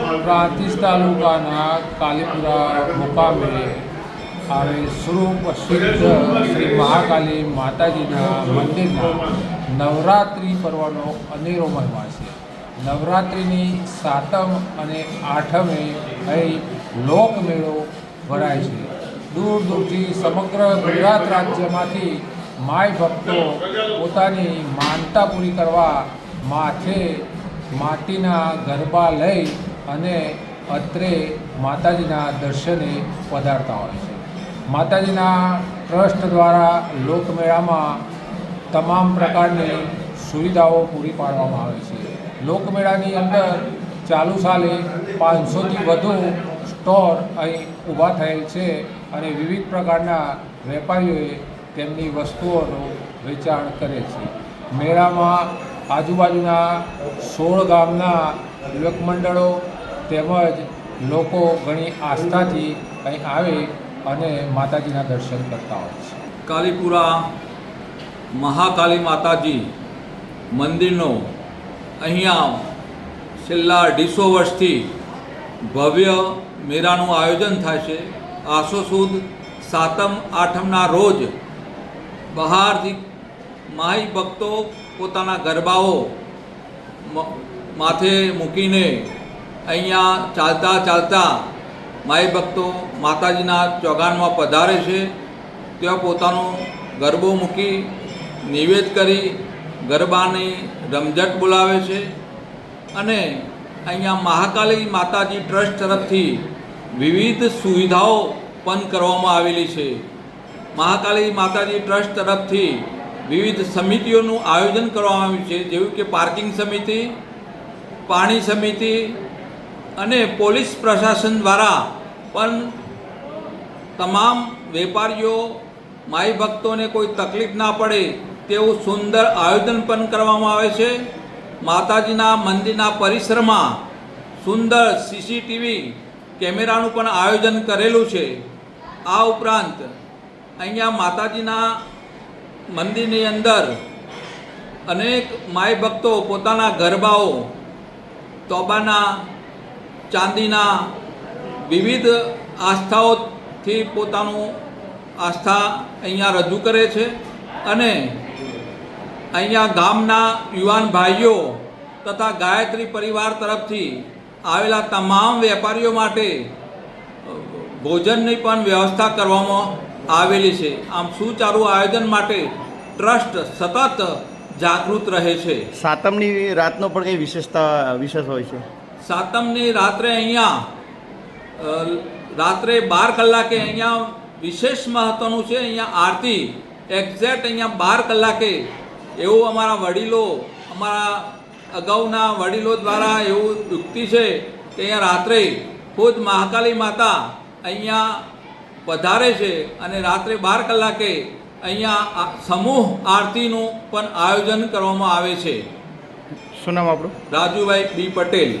પ્રાંતિજ તાલુકાના કાલીપુરા મુકામે આવેલ સિદ્ધ શ્રી મહાકાલી માતાજીના મંદિરના નવરાત્રિ પર્વનો અનેરો મહિમા છે. નવરાત્રિની સાતમ અને આઠમે અહીં લોકમેળો ભરાય છે. દૂર દૂરથી સમગ્ર ગુજરાત રાજ્યમાંથી માય ભક્તો પોતાની માનતા પૂરી કરવા માથે માટીના ગરબા લઈ અને અત્રે માતાજીના દર્શને પધારતા હોય છે. માતાજીના ટ્રસ્ટ દ્વારા લોકમેળામાં તમામ પ્રકારની સુવિધાઓ પૂરી પાડવામાં આવે છે. લોકમેળાની અંદર ચાલુ સાલે પાંચસોથી વધુ સ્ટોર અહીં ઊભા થયેલ છે અને વિવિધ પ્રકારના વેપારીઓએ તેમની વસ્તુઓનું વેચાણ કરે છે. મેળામાં આજુબાજુના સોળ ગામના યુવક મંડળો તેમજ લોકો ઘણી આસ્થાથી અહીં આવે અને માતાજીના દર્શન કરતા હોય છે. કાલીપુરા મહાકાલી માતાજી મંદિરનો અહીંયા છેલ્લા અઢીસો વર્ષથી ભવ્ય મેળાનું આયોજન થાય છે. આસો સુદ સાતમ આઠમના રોજ બહારથી માહી ભક્તો પોતાના ગરબાઓ માથે મૂકીને અહીંયા ચાલતા ચાલતા માઈ ભક્તો માતાજીના ચોગાનમાં પધારે છે. ત્યાં પોતાનો ગરબો મૂકી નિવેદ કરી ગરબાની રમઝટ બોલાવે છે. અને અહીંયા મહાકાલી માતાજી ટ્રસ્ટ તરફથી વિવિધ સુવિધાઓ પણ કરવામાં આવેલી છે. મહાકાલી માતાજી ટ્રસ્ટ તરફથી વિવિધ સમિતિઓનું આયોજન કરવામાં આવ્યું છે. જેવું કે પાર્કિંગ સમિતિ, પાણી સમિતિ અને પોલીસ પ્રશાસન દ્વારા પણ તમામ વેપારીઓ, માઈ ભક્તોને કોઈ તકલીફ ના પડે તેવું સુંદર આયોજન પણ કરવામાં આવે છે. માતાજીના મંદિરના પરિસરમાં સુંદર સીસીટીવી કેમેરાનું પણ આયોજન કરેલું છે. આ ઉપરાંત અહીંયા માતાજીના મંદિરની અંદર અનેક માય ભક્તો પોતાના ગરબાઓ, તોબાના ચાંદીના વિવિધ આસ્થાઓથી પોતાનું આસ્થા અહીંયા રજૂ કરે છે અને અહીંયા ગામના યુવાન ભાઈઓ તથા ગાયત્રી પરિવાર તરફથી આવેલા તમામ વેપારીઓ માટે ભોજનની પણ વ્યવસ્થા કરવામાં આવેલી છે. આમ સુચારુ આયોજન માટે ટ્રસ્ટ સતત જાગૃત રહે છે. સાતમની રાતનો પણ કંઈ વિશેષતા, વિશેષ હોય છે? સાતમની રાત્રે અહીંયા રાત્રે બાર કલાકે અહીંયા વિશેષ મહત્ત્વનું છે અહીંયા આરતી એક્ઝેક્ટ અહીંયા બાર કલાકે. એવું અમારા વડીલો અમારા અગાઉના વડીલો દ્વારા એવું યુક્તિ છે કે અહીંયા રાત્રે ખુદ મહાકાલી માતા અહીંયા વધારે છે અને રાત્રે બાર કલાકે અહીંયા સમૂહ આરતીનું પણ આયોજન કરવામાં આવે છે. શું નામ આપણું? રાજુભાઈ બી પટેલ.